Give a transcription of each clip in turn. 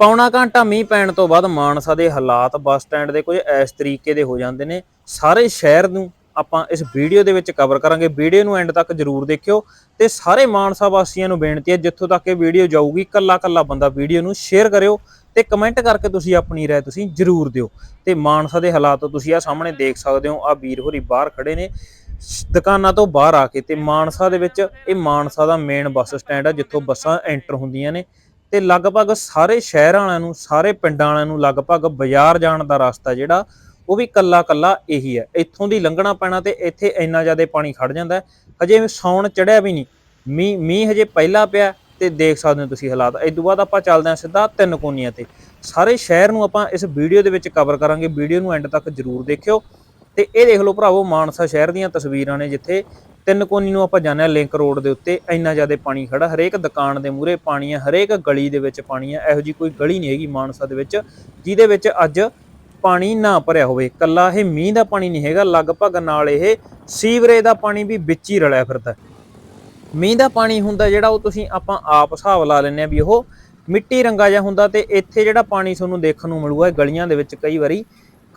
ਪੌਣਾ ਘੰਟਾ ਮੀਂਹ ਪੈਣ ਤੋਂ ਬਾਅਦ ਮਾਨਸਾ ਦੇ ਹਾਲਾਤ ਬੱਸ ਸਟੈਂਡ ਦੇ ਕੁਝ ਇਸ ਤਰੀਕੇ ਦੇ ਹੋ ਜਾਂਦੇ ਨੇ। ਸਾਰੇ ਸ਼ਹਿਰ ਨੂੰ ਆਪਾਂ ਇਸ ਵੀਡੀਓ ਦੇ ਵਿੱਚ ਕਵਰ ਕਰਾਂਗੇ। ਵੀਡੀਓ ਨੂੰ ਐਂਡ ਤੱਕ ਜਰੂਰ ਦੇਖਿਓ ਤੇ ਸਾਰੇ ਮਾਨਸਾ ਵਾਸੀਆਂ ਨੂੰ ਬੇਨਤੀ ਹੈ, ਜਿੱਥੋਂ ਤੱਕ ਇਹ ਵੀਡੀਓ ਜਾਊਗੀ ਕੱਲਾ ਕੱਲਾ ਬੰਦਾ ਵੀਡੀਓ ਨੂੰ ਸ਼ੇਅਰ ਕਰਿਓ ਤੇ ਕਮੈਂਟ ਕਰਕੇ ਤੁਸੀਂ ਆਪਣੀ ਰਾਏ ਤੁਸੀਂ ਜਰੂਰ ਦਿਓ। ਤੇ ਮਾਨਸਾ ਦੇ ਹਾਲਾਤ ਤੁਸੀਂ ਆ ਸਾਹਮਣੇ ਦੇਖ ਸਕਦੇ ਹੋ ਆ ਵੀਰ ਹੋਰੀ ਬਾਹਰ ਖੜੇ ਨੇ, ਦੁਕਾਨਾਂ ਤੋਂ ਬਾਹਰ ਆ ਕੇ ਤੇ ਮਾਨਸਾ ਦੇ ਵਿੱਚ ਇਹ ਮਾਨਸਾ ਦਾ ਮੇਨ ਬੱਸ ਸਟੈਂਡ ਆ, ਜਿੱਥੋਂ ਬੱਸਾਂ ਐਂਟਰ ਹੁੰਦੀਆਂ ਨੇ। ਤੇ ਲਗਭਗ ਸਾਰੇ ਸ਼ਹਿਰਾਂ ਵਾਲਿਆਂ ਨੂੰ, ਸਾਰੇ ਪਿੰਡਾਂ ਵਾਲਿਆਂ ਨੂੰ ਲਗਭਗ ਬਾਜ਼ਾਰ ਜਾਣ ਦਾ ਰਸਤਾ ਜਿਹੜਾ, ਉਹ ਵੀ ਕੱਲਾ ਕੱਲਾ ਇਹੀ ਹੈ। ਇੱਥੋਂ ਦੀ ਲੰਘਣਾ ਪੈਣਾ ਤੇ ਇੱਥੇ ਇੰਨਾ ਜ਼ਿਆਦਾ ਪਾਣੀ ਖੜ ਜਾਂਦਾ ਹਜੇ ਸੌਣ ਚੜਿਆ ਵੀ ਨਹੀਂ। ਮੀਂਹ ਮੀਂਹ ਹਜੇ ਪਹਿਲਾ ਪਿਆ ਤੇ ਦੇਖ ਸਕਦੇ ਹੋ ਤੁਸੀਂ ਹਾਲਾਤ। ਇਸ ਤੋਂ ਬਾਅਦ ਆਪਾਂ ਚੱਲਦੇ ਹਾਂ ਸਿੱਧਾ ਤਿੰਨ ਕੋਨੀਆਂ ਤੇ। ਸਾਰੇ ਸ਼ਹਿਰ ਨੂੰ ਆਪਾਂ ਇਸ ਵੀਡੀਓ ਦੇ ਵਿੱਚ ਕਵਰ ਕਰਾਂਗੇ। ਵੀਡੀਓ ਨੂੰ ਐਂਡ ਤੱਕ ਜਰੂਰ ਦੇਖਿਓ। ਤੇ ਇਹ ਦੇਖ ਲਓ ਭਰਾਵੋ, ਮਾਨਸਾ ਸ਼ਹਿਰ ਦੀਆਂ ਤਸਵੀਰਾਂ ਨੇ ਜਿੱਥੇ ਤਿੰਨ ਕੋਨੀ ਨੂੰ ਆਪਾਂ ਜਾਂਦੇ ਹਾਂ ਲਿੰਕ ਰੋਡ ਦੇ ਉੱਤੇ ਇੰਨਾ ਜ਼ਿਆਦਾ ਪਾਣੀ ਖੜਾ, ਹਰੇਕ ਦੁਕਾਨ ਦੇ ਮੂਹਰੇ ਪਾਣੀ ਹੈ ਹਰੇਕ ਗਲੀ ਦੇ ਵਿੱਚ ਪਾਣੀ ਹੈ ਇਹੋ ਜੀ ਕੋਈ ਗਲੀ ਨਹੀਂ ਹੈਗੀ ਮਾਨਸਾ ਦੇ ਵਿੱਚ, ਜਿਹਦੇ ਵਿੱਚ ਅੱਜ ਪਾਣੀ ਨਾ ਭਰਿਆ ਹੋਵੇ। ਕੱਲਾ ਇਹ ਮੀਂਹ ਦਾ ਪਾਣੀ ਨਹੀਂ ਹੈਗਾ, ਲਗਭਗ ਨਾਲ ਇਹ ਸੀਵਰੇਜ ਦਾ ਪਾਣੀ ਵੀ ਵਿੱਚ ਹੀ ਰਲਿਆ ਫਿਰਦਾ। ਮੀਂਹ ਦਾ ਪਾਣੀ ਹੁੰਦਾ ਜਿਹੜਾ ਉਹ ਤੁਸੀਂ ਆਪਾਂ ਆਪ ਹਿਸਾਬ ਲਾ ਲੈਂਦੇ ਆ ਵੀ ਉਹ ਮਿੱਟੀ ਰੰਗਾ ਜਿਹਾ ਹੁੰਦਾ ਤੇ ਇੱਥੇ ਜਿਹੜਾ ਪਾਣੀ ਤੁਹਾਨੂੰ ਦੇਖਣ ਨੂੰ ਮਿਲੂਗਾ ਗਲੀਆਂ ਦੇ ਵਿੱਚ ਕਈ ਵਾਰੀ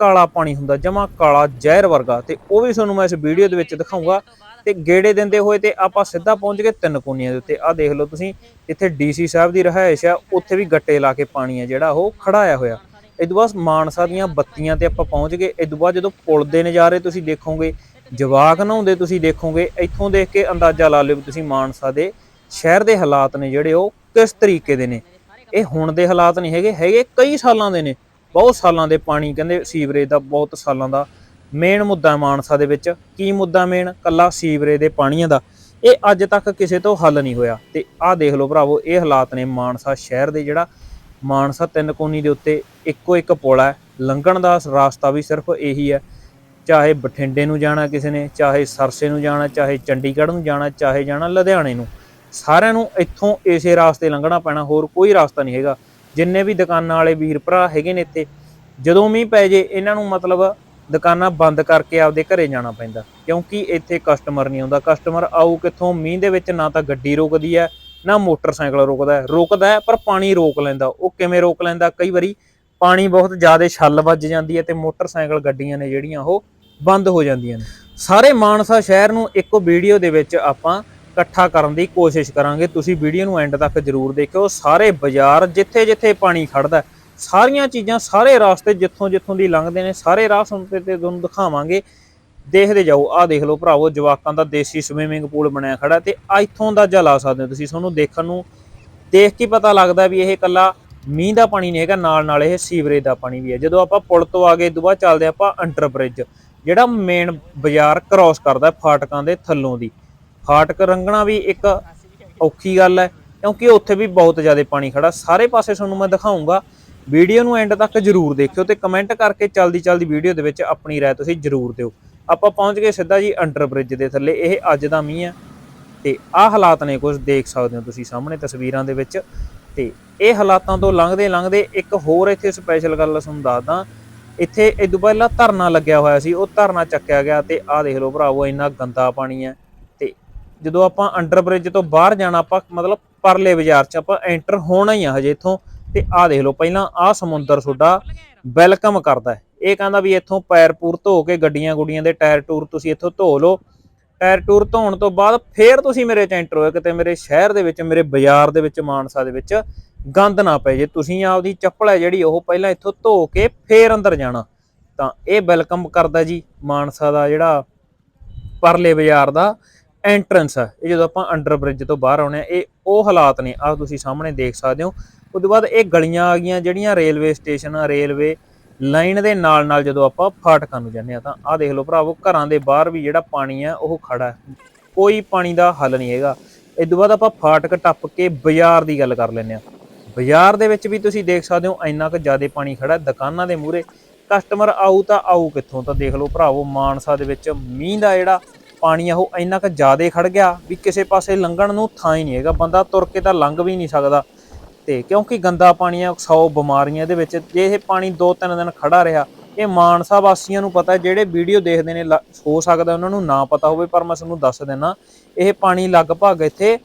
ਕਾਲਾ ਪਾਣੀ ਹੁੰਦਾ, ਜਮਾ ਕਾਲਾ ਜ਼ਹਿਰ ਵਰਗਾ। ਤੇ ਉਹ ਵੀ ਤੁਹਾਨੂੰ ਮੈਂ ਇਸ ਵੀਡੀਓ ਦੇ ਵਿੱਚ ਦਿਖਾਉਂਗਾ ਤੇ ਗੇੜੇ ਦਿੰਦੇ ਹੋਏ ਤੇ ਆਪਾਂ ਸਿੱਧਾ ਪਹੁੰਚ ਗਏ ਤਿੰਨ ਕੋਨੀਆਂ ਦੇ ਉੱਤੇ। ਆਹ ਦੇਖ ਲਓ ਤੁਸੀਂ, ਇੱਥੇ ਡੀਸੀ ਸਾਹਿਬ ਦੀ ਰਹਾਇਸ਼ ਆ, ਉੱਥੇ ਵੀ ਗੱਟੇ ਲਾ ਕੇ ਪਾਣੀ ਆ ਜਿਹੜਾ ਉਹ ਖੜਾਇਆ ਹੋਇਆ। ਇਹ ਬਾਅਦ ਮਾਨਸਾ ਦੀਆਂ ਬੱਤੀਆਂ ਤੇ ਆਪਾਂ ਪਹੁੰਚ ਗਏ। ਇਹ ਬਾਅਦ ਜਦੋਂ ਪੁਲ ਦੇ ਨਜ਼ਾਰੇ ਤੁਸੀਂ ਦੇਖੋਗੇ, ਜਵਾਕ ਨਹਾਉਂਦੇ ਤੁਸੀਂ ਦੇਖੋਗੇ, ਇੱਥੋਂ ਦੇਖ ਕੇ ਅੰਦਾਜ਼ਾ ਲਾ ਲਿਓ ਤੁਸੀਂ ਮਾਨਸਾ ਦੇ ਸ਼ਹਿਰ ਦੇ ਹਾਲਾਤ ਨੇ ਜਿਹੜੇ ਉਹ ਕਿਸ ਤਰੀਕੇ ਦੇ ਨੇ। ਇਹ ਹੁਣ ਦੇ ਹਾਲਾਤ ਨਹੀਂ ਹੈਗੇ ਹੈਗੇ ਕਈ ਸਾਲਾਂ ਦੇ ਨੇ। ਬਹੁਤ ਸਾਲਾਂ ਦੇ ਪਾਣੀ, ਕਹਿੰਦੇ ਸੀਵਰੇਜ ਦਾ ਬਹੁਤ ਸਾਲਾਂ ਦਾ ਮੇਨ ਮੁੱਦਾ ਮਾਨਸਾ ਦੇ ਵਿੱਚ। ਕੀ ਮੁੱਦਾ ਮੇਨ? ਕੱਲਾ ਸੀਵਰੇਜ ਦੇ ਪਾਣੀਆਂ ਦਾ। ਇਹ ਅੱਜ ਤੱਕ ਕਿਸੇ ਤੋਂ ਹੱਲ ਨਹੀਂ ਹੋਇਆ। ਤੇ ਆਹ ਦੇਖ ਲਓ ਭਰਾਵੋ, ਇਹ ਹਾਲਾਤ ਨੇ ਮਾਨਸਾ ਸ਼ਹਿਰ ਦੇ ਜਿਹੜਾ ਮਾਨਸਾ ਤਿੰਨ ਕੋਨੀ ਦੇ ਉੱਤੇ ਇੱਕੋ ਇੱਕ ਪੁਲ ਹੈ। ਲੰਘਣ ਦਾ ਰਾਸਤਾ ਵੀ ਸਿਰਫ ਇਹੀ ਹੈ। ਚਾਹੇ ਬਠਿੰਡੇ ਨੂੰ ਜਾਣਾ ਕਿਸੇ ਨੇ, ਚਾਹੇ ਸਰਸੇ ਨੂੰ ਜਾਣਾ, ਚਾਹੇ ਚੰਡੀਗੜ੍ਹ ਨੂੰ ਜਾਣਾ, ਚਾਹੇ ਜਾਣਾ ਲੁਧਿਆਣੇ ਨੂੰ। ਸਾਰਿਆਂ ਨੂੰ ਇੱਥੋਂ ਇਸੇ ਰਾਸਤੇ ਲੰਘਣਾ ਪੈਣਾ, ਹੋਰ ਕੋਈ ਰਾਸਤਾ ਨਹੀਂ ਹੈਗਾ। ਜਿੰਨੇ ਵੀ ਦੁਕਾਨਾਂ ਵਾਲੇ ਵੀਰ ਭਰਾ ਹੈਗੇ ਨੇ ਇੱਥੇ, ਜਦੋਂ ਮੀਂਹ ਪੈ ਜੇ, ਇਹਨਾਂ ਨੂੰ ਮਤਲਬ ਦੁਕਾਨਾਂ ਬੰਦ ਕਰਕੇ ਆਪਦੇ ਘਰੇ ਜਾਣਾ ਪੈਂਦਾ, ਕਿਉਂਕਿ ਇੱਥੇ ਕਸਟਮਰ ਨਹੀਂ ਆਉਂਦਾ। ਕਸਟਮਰ ਆਊ ਕਿੱਥੋਂ? ਮੀਂਹ ਦੇ ਵਿੱਚ ਨਾ ਤਾਂ ਗੱਡੀ ਰੁਕਦੀ ਹੈ, ਨਾ ਮੋਟਰਸਾਈਕਲ ਰੁਕਦਾ ਹੈ। ਰੁਕਦਾ ਹੈ, ਪਰ ਪਾਣੀ ਰੋਕ ਲੈਂਦਾ। ਉਹ ਕਿਵੇਂ ਰੋਕ ਲੈਂਦਾ? ਕਈ ਵਾਰੀ ਪਾਣੀ ਬਹੁਤ ਜ਼ਿਆਦਾ ਛੱਲ ਵੱਜ ਜਾਂਦੀ ਹੈ ਤੇ ਮੋਟਰਸਾਈਕਲ ਗੱਡੀਆਂ ਨੇ ਜਿਹੜੀਆਂ ਉਹ ਬੰਦ ਹੋ ਜਾਂਦੀਆਂ ਨੇ। ਸਾਰੇ ਮਾਨਸਾ ਸ਼ਹਿਰ ਨੂੰ ਇੱਕ ਵੀਡੀਓ ਦੇ ਵਿੱਚ ਆਪਾਂ ਇਕੱਠਾ ਕਰਨ ਦੀ ਕੋਸ਼ਿਸ਼ ਕਰਾਂਗੇ। ਤੁਸੀਂ ਵੀਡੀਓ ਨੂੰ ਐਂਡ ਤੱਕ ਜਰੂਰ ਦੇਖਿਓ। ਸਾਰੇ ਬਾਜ਼ਾਰ ਜਿੱਥੇ ਜਿੱਥੇ ਪਾਣੀ ਖੜਦਾ ਸਾਰੀਆਂ ਚੀਜ਼ਾਂ ਸਾਰੇ ਰਾਸਤੇ ਜਿੱਥੋਂ ਜਿੱਥੋਂ ਦੀ ਲੰਘਦੇ ਨੇ, ਸਾਰੇ ਰਾਹ ਸੁਣ ਤੇ ਤੁਹਾਨੂੰ ਦਿਖਾਵਾਂਗੇ। ਦੇਖਦੇ ਜਾਓ, ਆਹ ਦੇਖ ਲਓ ਭਰਾਵੋ, ਜਵਾਕਾਂ ਦਾ ਦੇਸੀ ਸਵਿਮਿੰਗ ਪੂਲ ਬਣਿਆ ਖੜਾ ਤੇ ਆ ਇੱਥੋਂ ਦਾ ਲਾ ਸਕਦੇ ਹੋ ਤੁਸੀਂ। ਤੁਹਾਨੂੰ ਦੇਖਣ ਨੂੰ ਦੇਖ ਕੇ ਪਤਾ ਲੱਗਦਾ ਵੀ ਇਹ ਕੱਲਾ ਮੀਂਹ ਦਾ ਪਾਣੀ ਨਹੀਂ ਹੈਗਾ ਨਾਲ ਨਾਲ ਇਹ ਸੀਵਰੇਜ ਦਾ ਪਾਣੀ ਵੀ ਹੈ। ਜਦੋਂ ਆਪਾਂ ਪੁਲ ਤੋਂ ਆ ਗਏ ਦੁਬਾਰਾ ਚੱਲਦੇ ਆਪਾਂ ਅੰਡਰ ਬ੍ਰਿਜ ਜਿਹੜਾ ਮੇਨ ਬਾਜ਼ਾਰ ਕ੍ਰਾਸ ਕਰਦਾ ਫਾਟਕਾਂ ਦੇ ਥੱਲੋਂ ਦੀ। ਫਾਟਕ ਰੰਗਣਾ ਵੀ ਇੱਕ ਔਖੀ ਗੱਲ ਹੈ, ਕਿਉਂਕਿ ਉੱਥੇ ਵੀ ਬਹੁਤ ਜ਼ਿਆਦਾ ਪਾਣੀ ਖੜਾ। ਸਾਰੇ ਪਾਸੇ ਤੁਹਾਨੂੰ ਮੈਂ ਦਿਖਾਉਂਗਾ ਵੀਡੀਓ ਨੂੰ ਐਂਡ ਤੱਕ ਜਰੂਰ ਦੇਖਿਓ ਤੇ ਕਮੈਂਟ ਕਰਕੇ ਚਲਦੀ ਚਲਦੀ ਵੀਡੀਓ ਦੇ ਵਿੱਚ ਆਪਣੀ ਰਾਏ ਤੁਸੀਂ ਜਰੂਰ ਦਿਓ। ਆਪਾਂ ਪਹੁੰਚ ਗਏ ਸਿੱਧਾ ਜੀ ਅੰਡਰ ਬ੍ਰਿਜ ਦੇ ਥੱਲੇ, ਇਹ ਅੱਜ ਦਾ ਮੀਂਹ ਹੈ ਤੇ ਆਹ ਹਾਲਾਤ ਨੇ ਕੁਝ ਦੇਖ ਸਕਦੇ ਹੋ ਤੁਸੀਂ ਸਾਹਮਣੇ ਤਸਵੀਰਾਂ ਦੇ ਵਿੱਚ ਤੇ ਇਹ ਹਾਲਾਤਾਂ ਤੋਂ ਲੰਘਦੇ ਲੰਘਦੇ ਇੱਕ ਹੋਰ ਇੱਥੇ ਸਪੈਸ਼ਲ ਗੱਲ ਤੁਹਾਨੂੰ ਦੱਸਦਾ ਇੱਥੇ ਇਦੋਂ ਪਹਿਲਾਂ ਧਰਨਾ ਲੱਗਿਆ ਹੋਇਆ ਸੀ, ਉਹ ਧਰਨਾ ਚੱਕਿਆ ਗਿਆ ਤੇ ਆਹ ਦੇਖ ਲਓ ਭਰਾਵੋ ਇੰਨਾ ਗੰਦਾ ਪਾਣੀ ਹੈ ਤੇ ਜਦੋਂ ਆਪਾਂ ਅੰਡਰ ਬ੍ਰਿਜ ਤੋਂ ਬਾਹਰ ਜਾਣਾ, ਆਪਾਂ ਮਤਲਬ ਪਰਲੇ ਬਾਜ਼ਾਰ 'ਚ ਆਪਾਂ ਐਂਟਰ ਹੋਣਾ ਹੀ ਆ ਹਜੇ ਇੱਥੋਂ। ਤੇ ਆਹ ਦੇਖ ਲਓ ਪਹਿਲਾਂ ਆਹ ਸਮੁੰਦਰ ਤੁਹਾਡਾ ਵੈਲਕਮ ਕਰਦਾ ਹੈ। ਇਹ ਕਹਿੰਦਾ ਵੀ ਇੱਥੋਂ ਪੈਰ ਪੂਰ ਧੋ ਕੇ ਗੱਡੀਆਂ ਗੁੱਡੀਆਂ ਦੇ ਟਾਇਰ ਟੂਰ ਤੁਸੀਂ ਇੱਥੋਂ ਧੋ ਲਓ। ਟਾਇਰ ਟੂਰ ਧੋਣ ਤੋਂ ਬਾਅਦ ਫੇਰ ਤੁਸੀਂ ਮੇਰੇ ਚ ਐਂਟਰ ਹੋਏ, ਕਿਤੇ ਮੇਰੇ ਸ਼ਹਿਰ ਦੇ ਵਿੱਚ, ਮੇਰੇ ਬਾਜ਼ਾਰ ਦੇ ਵਿੱਚ, ਮਾਨਸਾ ਦੇ ਵਿੱਚ ਗੰਦ ਨਾ ਪਏ ਜੇ। ਤੁਸੀਂ ਆਪਦੀ ਚੱਪਲ ਹੈ ਜਿਹੜੀ ਉਹ ਪਹਿਲਾਂ ਇੱਥੋਂ ਧੋ ਕੇ ਫੇਰ ਅੰਦਰ ਜਾਣਾ। ਤਾਂ ਇਹ ਵੈਲਕਮ ਕਰਦਾ ਜੀ, ਮਾਨਸਾ ਦਾ ਜਿਹੜਾ ਪਰਲੇ ਬਾਜ਼ਾਰ ਦਾ ਐਂਟਰੈਂਸ ਹੈ। ਇਹ ਜਦੋਂ ਆਪਾਂ ਅੰਡਰ ਬ੍ਰਿਜ ਤੋਂ ਬਾਹਰ ਆਉਣੇ ਆ, ਇਹ ਉਹ ਹਾਲਾਤ ਨੇ, ਆਹ ਤੁਸੀਂ ਸਾਹਮਣੇ ਦੇਖ ਸਕਦੇ ਹੋ। ਉਸ ਤੋਂ ਬਾਅਦ ਇਹ ਗਲੀਆਂ ਆ ਗਈਆਂ ਜਿਹੜੀਆਂ ਰੇਲਵੇ ਸਟੇਸ਼ਨ ਆ, ਰੇਲਵੇ ਲਾਈਨ ਦੇ ਨਾਲ ਨਾਲ ਜਦੋਂ ਆਪਾਂ ਫਾਟਕਾਂ ਨੂੰ ਜਾਂਦੇ ਆ, ਤਾਂ ਆਹ ਦੇਖ ਲਓ ਭਰਾਵੋ, ਘਰਾਂ ਦੇ ਬਾਹਰ ਵੀ ਜਿਹੜਾ ਪਾਣੀ ਆ, ਉਹ ਖੜਾ ਕੋਈ ਪਾਣੀ ਦਾ ਹੱਲ ਨਹੀਂ ਹੈਗਾ। ਇਸ ਤੋਂ ਬਾਅਦ ਆਪਾਂ ਫਾਟਕ ਟੱਪ ਕੇ ਬਾਜ਼ਾਰ ਦੀ ਗੱਲ ਕਰ ਲੈਂਦੇ ਆ। ਬਾਜ਼ਾਰ ਦੇ ਵਿੱਚ ਵੀ ਤੁਸੀਂ ਦੇਖ ਸਕਦੇ ਹੋ, ਇੰਨਾ ਕੁ ਜ਼ਿਆਦਾ ਪਾਣੀ ਖੜਾ ਦੁਕਾਨਾਂ ਦੇ ਮੂਹਰੇ। ਕਸਟਮਰ ਆਊ ਤਾਂ ਆਊ ਕਿੱਥੋਂ? ਤਾਂ ਦੇਖ ਲਓ ਭਰਾਵੋ, ਮਾਨਸਾ ਦੇ ਵਿੱਚ ਮੀਂਹ ਦਾ ਜਿਹੜਾ ਪਾਣੀ ਆ, ਉਹ ਇੰਨਾ ਕੁ ਜ਼ਿਆਦਾ ਖੜ ਗਿਆ ਵੀ ਕਿਸੇ ਪਾਸੇ ਲੰਘਣ ਨੂੰ ਥਾਂ ਹੀ ਨਹੀਂ ਹੈਗਾ। ਬੰਦਾ ਤੁਰ ਕੇ ਤਾਂ ਲੰਘ ਵੀ ਨਹੀਂ ਸਕਦਾ। ਤੇ ਕਿਉਂਕਿ ਗੰਦਾ ਪਾਣੀ ਆ 100 ਬਿਮਾਰੀਆਂ ਦੇ ਵਿੱਚ, ਜੇ ਇਹ ਪਾਣੀ 2-3 ਦਿਨ ਖੜਾ ਰਿਹਾ, ਇਹ ਮਾਨਸਾ ਵਾਸੀਆਂ ਨੂੰ ਪਤਾ, ਜਿਹੜੇ ਵੀਡੀਓ ਦੇਖਦੇ ਨੇ, ਲ- ਹੋ ਸਕਦਾ ਉਹਨਾਂ ਨੂੰ ਨਾ ਪਤਾ ਹੋਵੇ, ਪਰ ਮੈਂ ਤੁਹਾਨੂੰ ਦੱਸ ਦਿੰਨਾ, ਇਹ ਪਾਣੀ ਲਗਭਗ ਇੱਥੇ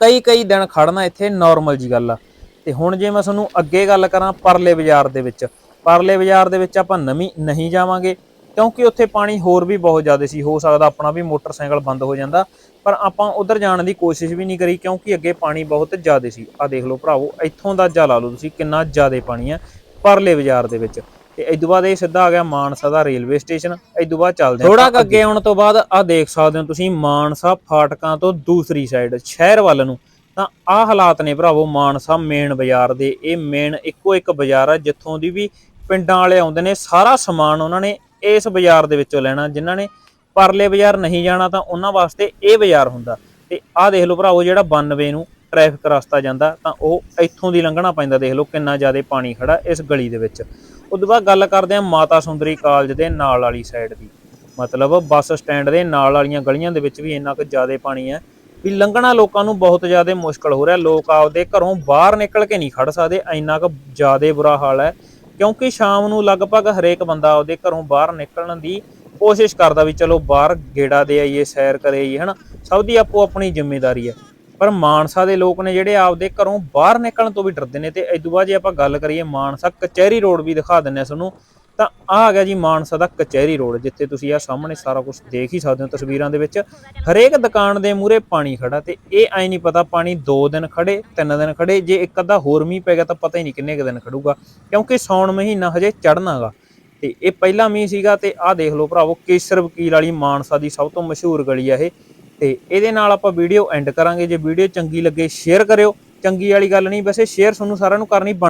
ਕਈ ਕਈ ਦਿਨ ਖੜਨਾ ਇੱਥੇ ਨਾਰਮਲ ਜੀ ਗੱਲ ਆ। ਤੇ ਹੁਣ ਜੇ ਮੈਂ ਤੁਹਾਨੂੰ ਅੱਗੇ ਗੱਲ ਕਰਾਂ, ਪਰਲੇ ਬਾਜ਼ਾਰ ਦੇ ਵਿੱਚ, ਪਰਲੇ ਬਾਜ਼ਾਰ ਦੇ ਵਿੱਚ ਆਪਾਂ ਨਵੀਂ ਨਹੀਂ ਜਾਵਾਂਗੇ ਕਿਉਂਕਿ ਉੱਥੇ ਪਾਣੀ ਹੋਰ ਵੀ ਬਹੁਤ ਜ਼ਿਆਦਾ ਸੀ ਹੋ ਸਕਦਾ ਆਪਣਾ ਵੀ ਮੋਟਰਸਾਈਕਲ ਬੰਦ ਹੋ ਜਾਂਦਾ ਪਰ ਆਪਾਂ ਉਧਰ ਜਾਣ ਦੀ ਕੋਸ਼ਿਸ਼ ਵੀ ਨਹੀਂ ਕਰੀ ਕਿਉਂਕਿ ਅੱਗੇ ਪਾਣੀ ਬਹੁਤ ਜ਼ਿਆਦਾ ਸੀ। ਆ ਦੇਖ ਲਓ ਭਰਾਵੋ ਇੱਥੋਂ ਦਾ ਜਾ ਲਾ ਲਓ ਤੁਸੀਂ ਕਿੰਨਾ ਜ਼ਿਆਦਾ ਪਾਣੀ ਆ ਪਰਲੇ ਬਾਜ਼ਾਰ ਦੇ ਵਿੱਚ। ਤੇ ਇਸ ਤੋਂ ਬਾਅਦ ਇਹ ਸਿੱਧਾ ਆ ਗਿਆ ਮਾਨਸਾ ਦਾ ਰੇਲਵੇ ਸਟੇਸ਼ਨ ਇਸ ਤੋਂ ਬਾਅਦ ਚੱਲਦੇ ਥੋੜਾ ਕੁ ਅੱਗੇ ਆਉਣ ਤੋਂ ਬਾਅਦ ਆ ਦੇਖ ਸਕਦੇ ਹੋ ਤੁਸੀਂ ਮਾਨਸਾ ਫਾਟਕਾਂ ਤੋਂ ਦੂਸਰੀ ਸਾਈਡ ਸ਼ਹਿਰ ਵੱਲ ਨੂੰ। ਤਾਂ ਆਹ ਹਾਲਾਤ ਨੇ ਭਰਾਵੋ ਮਾਨਸਾ ਮੇਨ ਬਾਜ਼ਾਰ ਦੇ ਇਹ ਮੇਨ ਇੱਕੋ ਇੱਕ ਬਾਜ਼ਾਰ ਆ ਜਿੱਥੋਂ ਦੀ ਵੀ ਪਿੰਡਾਂ ਵਾਲੇ ਆਉਂਦੇ ਨੇ ਸਾਰਾ ਸਮਾਨ ਉਹਨਾਂ ਨੇ ਇਸ ਬਾਜ਼ਾਰ ਦੇ ਵਿੱਚੋਂ ਲੈਣਾ। ਜਿਨ੍ਹਾਂ ਨੇ ਪਰਲੇ ਬਾਜ਼ਾਰ ਨਹੀਂ ਜਾਣਾ ਤਾਂ ਉਹਨਾਂ ਵਾਸਤੇ ਇਹ ਬਾਜ਼ਾਰ ਹੁੰਦਾ। ਤੇ ਆਹ ਦੇਖ ਲਓ ਭਰਾਵੋ, ਜਿਹੜਾ 92 ਨੂੰ ਟ੍ਰੈਫਿਕ ਰਸਤਾ ਜਾਂਦਾ, ਤਾਂ ਉਹ ਇੱਥੋਂ ਦੀ ਲੰਘਣਾ ਪੈਂਦਾ। ਦੇਖ ਲਓ ਕਿੰਨਾ ਜ਼ਿਆਦਾ ਪਾਣੀ ਖੜਾ ਇਸ ਗਲੀ ਦੇ ਵਿੱਚ। ਉਦੋਂ ਬਾਅਦ ਗੱਲ ਕਰਦੇ ਹਾਂ ਮਾਤਾ ਸੁੰਦਰੀ ਕਾਲਜ ਦੇ ਨਾਲ ਵਾਲੀ ਸਾਈਡ ਦੀ। ਮਤਲਬ ਬੱਸ ਸਟੈਂਡ ਦੇ ਨਾਲ ਵਾਲੀਆਂ ਗਲੀਆਂ ਦੇ ਵਿੱਚ ਵੀ ਇੰਨਾ ਕੁ ਜ਼ਿਆਦਾ ਪਾਣੀ ਹੈ ਵੀ ਲੰਘਣਾ ਲੋਕਾਂ ਨੂੰ ਬਹੁਤ ਜ਼ਿਆਦਾ ਮੁਸ਼ਕਲ ਹੋ ਰਿਹਾ। ਲੋਕ ਆਪਦੇ ਘਰੋਂ ਬਾਹਰ ਨਿਕਲ ਕੇ ਨਹੀਂ ਖੜ ਸਕਦੇ। ਇੰਨਾ ਕੁ ਜ਼ਿਆਦਾ ਬੁਰਾ ਹਾਲ ਹੈ। ਕਿਉਂਕਿ ਸ਼ਾਮ ਨੂੰ ਲਗਭਗ ਹਰੇਕ ਬੰਦਾ ਆਪਦੇ ਘਰੋਂ ਬਾਹਰ ਨਿਕਲਣ ਦੀ ਕੋਸ਼ਿਸ਼ ਕਰਦਾ ਵੀ ਚਲੋ ਬਾਹਰ ਗੇੜਾ ਦੇ ਆਈਏ, ਸੈਰ ਕਰੇ ਆਈਏ, ਹਨਾ? ਸਭ ਦੀ ਆਪੋ ਆਪਣੀ ਜ਼ਿੰਮੇਵਾਰੀ ਹੈ। ਪਰ ਮਾਨਸਾ ਦੇ ਲੋਕ ਨੇ ਜਿਹੜੇ ਆਪਦੇ ਘਰੋਂ ਬਾਹਰ ਨਿਕਲਣ ਤੋਂ ਵੀ ਡਰਦੇ ਨੇ ਤੇ ਇਸ ਤੋਂ ਬਾਅਦ ਜੇ ਆਪਾਂ ਗੱਲ ਕਰੀਏ, ਮਾਨਸਾ ਕਚਹਿਰੀ ਰੋਡ ਵੀ ਦਿਖਾ ਦਿੰਨੇ ਆ ਤੁਹਾਨੂੰ। ਤਾਂ ਆ ਆ ਗਿਆ ਜੀ ਮਾਨਸਾ ਦਾ ਕਚਹਿਰੀ ਰੋਡ, ਜਿੱਥੇ ਤੁਸੀਂ ਆ ਸਾਹਮਣੇ ਸਾਰਾ ਕੁਝ ਦੇਖ ਹੀ ਸਕਦੇ ਹੋ ਤਸਵੀਰਾਂ ਦੇ ਵਿੱਚ। ਹਰੇਕ ਦੁਕਾਨ ਦੇ ਮੂਹਰੇ ਪਾਣੀ ਖੜਾ ਤੇ ਇਹ ਐ ਨਹੀਂ ਪਤਾ ਪਾਣੀ 2 ਦਿਨ ਖੜੇ 3 ਦਿਨ ਖੜੇ ਜੇ ਇੱਕ ਅੱਧਾ ਹੋਰ ਮੀਂਹ ਪੈ ਗਿਆ ਤਾਂ ਪਤਾ ਹੀ ਨਹੀਂ ਕਿੰਨੇ ਕੁ ਦਿਨ ਖੜੂਗਾ ਕਿਉਂਕਿ ਸੌਣ ਮਹੀਨਾ ਹਜੇ ਚੜਨਾਗਾ ਤੇ ਇਹ ਪਹਿਲਾ ਮੀਂਹ ਸੀਗਾ ਤੇ ਆਹ ਦੇਖ ਲਓ ਭਰਾਵੋ ਕੇਸਰ ਵਕੀਲ ਵਾਲੀ ਮਾਨਸਾ ਦੀ ਸਭ ਤੋਂ ਮਸ਼ਹੂਰ ਗਲੀ ਆ ਇਹ। ਤੇ ਇਹਦੇ ਨਾਲ ਆਪਾਂ ਵੀਡੀਓ ਐਂਡ ਕਰਾਂਗੇ, ਜੇ ਵੀਡੀਓ ਚੰਗੀ ਲੱਗੇ ਸ਼ੇਅਰ ਕਰਿਓ। ਚੰਗੀ ਵਾਲੀ ਗੱਲ ਨਹੀਂ, ਵੈਸੇ ਸ਼ੇਅਰ ਤੁਹਾਨੂੰ ਸਾਰਿਆਂ ਨੂੰ ਕਰਨੀ ਬਣ